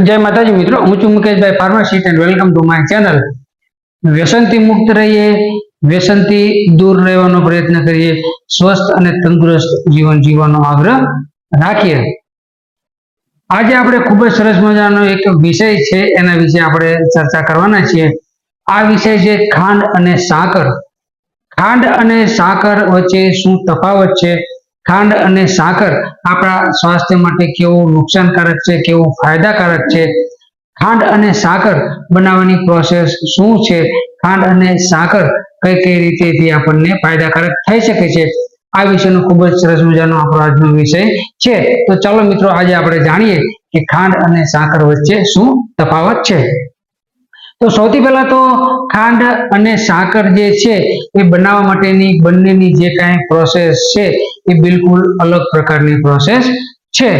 જય માતાજી મિત્રો, હું છું Mukeshbhai pharmacist and welcome to my channel વ્યસનથી મુક્ત રહીએ, વ્યસનથી દૂર રહેવાનો પ્રયત્ન કરીએ, સ્વસ્થ અને તંદુરસ્ત જીવન જીવવાનો આગ્રહ રાખીએ. આજે આપણે ખૂબ જ સરસ મજાનો એક વિષય છે, એના વિશે આપણે ચર્ચા કરવાના છીએ. આ વિષય છે ખાંડ અને સાકર. ખાંડ અને સાકર વચ્ચે શું તફાવત છે? ખાંડ અને સાકર આપણા સ્વાસ્થ્ય માટે કેવું નુકસાનકારક છે, કેવું ફાયદાકારક છે? ખાંડ અને સાકર બનાવવાની પ્રોસેસ શું છે? ખાંડ અને સાકર કઈ કઈ રીતે આપણને ફાયદાકારક થઈ શકે છે? આ વિષયનો ખૂબ જ સરસ મજાનો આપણો આજનો વિષય છે. તો ચાલો મિત્રો, આજે આપણે જાણીએ કે ખાંડ અને સાકર વચ્ચે શું તફાવત છે? તો સૌથી પહેલા તો ખાંડ અને સાકર જે છે, એ બનાવવા માટેની બંનેની જે કાંઈ પ્રોસેસ છે એ બિલકુલ અલગ પ્રકારની પ્રોસેસ છે.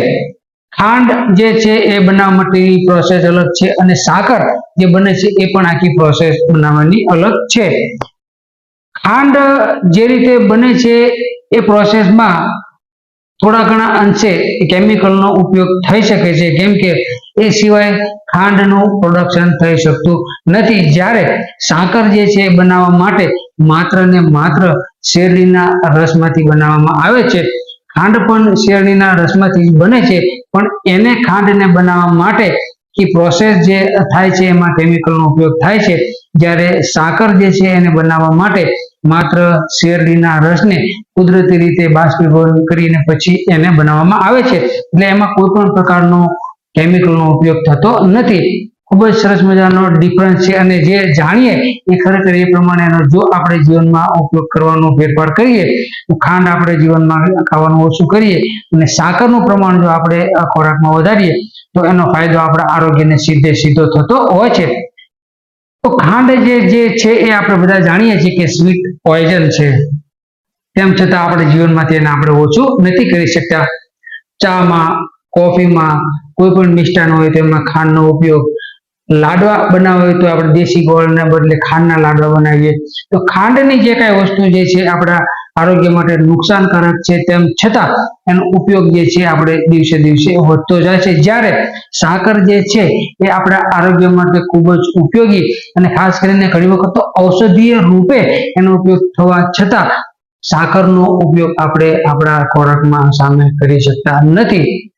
ખાંડ જે છે એ બનાવવા માટેની પ્રોસેસ અલગ છે અને સાકર જે બને છે એ પણ આખી પ્રોસેસ બનાવવાની અલગ છે. ખાંડ જે રીતે બને છે એ પ્રોસેસમાં થોડા ઘણા અંશે કેમિકલનો ઉપયોગ થઈ શકે છે. કેમ કે એ સિવાય ખાંડનું પ્રોડક્શન થઈ શકતું નથી. જ્યારે સાકર જે છે એ બનાવવા માટે માત્ર ને માત્ર શેરડીના રસમાંથી બનાવવામાં આવે છે. ખાંડ પણ શેરડીના રસમાંથી બને છે. પણ એને ખાંડને બનાવવા માટે કે પ્રોસેસ જે થાય છે એમાં કેમિકલનો ઉપયોગ થાય છે. જ્યારે સાકર જે છે એને બનાવવા માટે માત્ર શેરડીના રસને કુદરતી રીતે બાષ્પીભવન કરીને પછી એને બનાવવામાં આવે છે. એટલે એમાં કોઈ પણ પ્રકારનો કેમિકલનો ઉપયોગ થતો નથી. ખૂબ જ સરસ મજાનો ડિફરન્સ છે અને જે જાણીએ એ ખરેખર એ પ્રમાણેનો જો આપણે જીવનમાં ઉપયોગ કરવાનો ફેરફાર કરીએ, તો ખાંડ આપણે જીવનમાં ખાવાનું ઓછું કરીએ અને સાકરનું પ્રમાણ જો આપણે ખોરાકમાં વધારીએ, તો એનો ફાયદો આપણા આરોગ્યને સીધે સીધો થતો હોય છે. તો ખાંડ જે જે છે એ આપણે બધા જાણીએ છીએ કે સ્વીટ પોઈઝન છે. તેમ છતાં આપણે જીવનમાં તેને આપણે ઓછું નથી કરી શકતા. ચામાં, કોફીમાં, કોઈ પણ મિષ્ટાન હોય તેમાં ખાંડનો ઉપયોગ લાડવા બનાવવા હોય તો આપણે દેશી ગોળને બદલે ખાંડના લાડવા બનાવીએ. તો ખાંડની જે કાંઈ વસ્તુ જે છે આપણા આરોગ્ય માટે નુકસાનકારક છે તેમ છતાં એનો ઉપયોગ જે છે આપણે દિવસે દિવસે વધતો જાય છે. જ્યારે સાકર જે છે એ આપણા આરોગ્ય માટે ખૂબ જ ઉપયોગી અને ખાસ કરીને ઘણી વખત તો ઔષધીય રૂપે એનો ઉપયોગ થવા છતાં સાકરનો ઉપયોગ આપણે આપણા ખોરાકમાં સામે કરી શકતા નથી.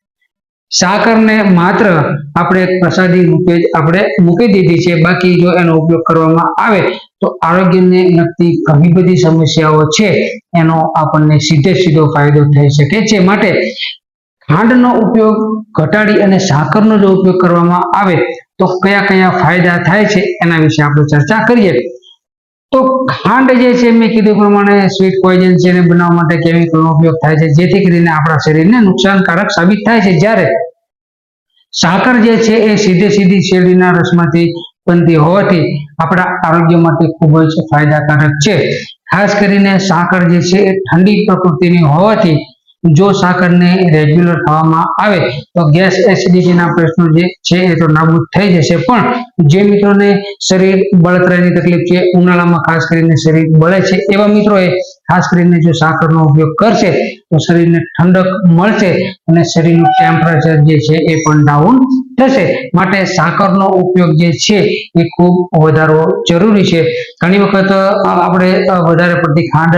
સાકરને માત્ર આપણે પ્રસાદી રૂપે જ આપણે મૂકી દીધી છે. બાકી જો એનો ઉપયોગ કરવામાં આવે તો આરોગ્યને લગતી ઘણી બધી સમસ્યાઓ છે. એનો આપણને સીધે સીધો ફાયદો થઈ શકે છે. માટે ખાંડનો ઉપયોગ, ઘટાડી અને સાકરનો જો ઉપયોગ કરવામાં આવે તો કયા કયા ફાયદા થાય છે એના વિશે આપણે ચર્ચા કરીએ. તો ખાંડ જે છે મેં કીધું પ્રમાણે સ્વીટ પોઈઝન છે એને બનાવવા માટે કેમિકલનો ઉપયોગ થાય છે, જેથી કરીને આપણા શરીરને નુકસાનકારક સાબિત થાય છે. જ્યારે સાકર જે છે એ સીધે સીધી શેરડીના રસમાંથી બનતી હોવાથી આપણા આરોગ્ય માટે ખૂબ જ ફાયદાકારક છે. ખાસ કરીને સાકર જે છે એ ઠંડી પ્રકૃતિની હોવાથી જો સાકરને રેગ્યુલર ખાવામાં આવે તો ગેસ એસિડિટીના પ્રશ્નો જે છે એ તો નાબૂદ થઈ જશે. પણ જે મિત્રોને શરીર બળતરાની તકલીફ છે, ઉનાળામાં ખાસ કરીને શરીર બળે છે, એવા મિત્રોએ ખાસ કરીને જો સાકરનો ઉપયોગ કરશે, તો શરીરને ઠંડક મળશે અને શરીરનું ટેમ્પરેચર જે છે એ પણ ડાઉન થશે. માટે સાકરનો ઉપયોગ જે છે એ ખૂબ વધારવો જરૂરી છે. ઘણી વખત આપણે વધારે પડતી ખાંડ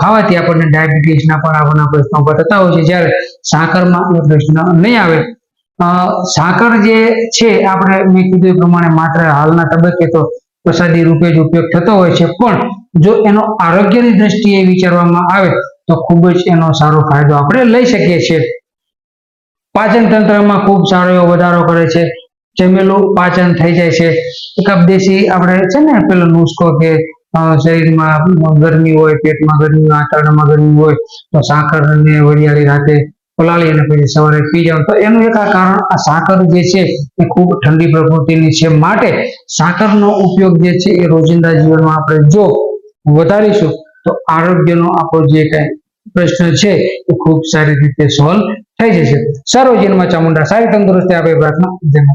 ખાવાથી આપણને ડાયાબિટીસના પણ આવવાના પ્રશ્નો થતા હોય છે. જ્યારે સાકરમાં એ પ્રશ્ન નહીં આવે સાકર જે છે, આપણે મેં કીધું એ પ્રમાણે માત્ર હાલના તબક્કે તો પ્રસાદી રૂપે જ ઉપયોગ થતો હોય છે. પણ જો એનો આરોગ્યની દ્રષ્ટિએ વિચારવામાં આવે, તો ખૂબ જ એનો સારો ફાયદો આપણે લઈ શકીએ છીએ. પાચન તંત્રમાં ખૂબ સારો એવો વધારો કરે છે. જમેલું પાચન થઈ જાય છે. કપદેશી આપણે છે ને પેલો નુસ્ખો કે શરીરમાં ગરમી હોય, પેટમાં ગરમી આંતરડામાં ગરમી હોય, તો સાકર અને વરિયાળી રાતે પલાળી અને પછી સવારે પી જાવ તો એનું એક આ કારણ આ સાકર જે છે એ ખૂબ ઠંડી પ્રકૃતિની છે માટે સાકરનો ઉપયોગ જે છે એ રોજિંદા જીવનમાં આપણે જો વધારીશું, તો આરોગ્યનો આપણો જે કઈ પ્રશ્ન છે એ ખૂબ સારી રીતે સોલ્વ થઈ જશે. સારો જીવનમાં ચામુંડા સારી તંદુરસ્તી આપે પ્રાર્થના. જન્મ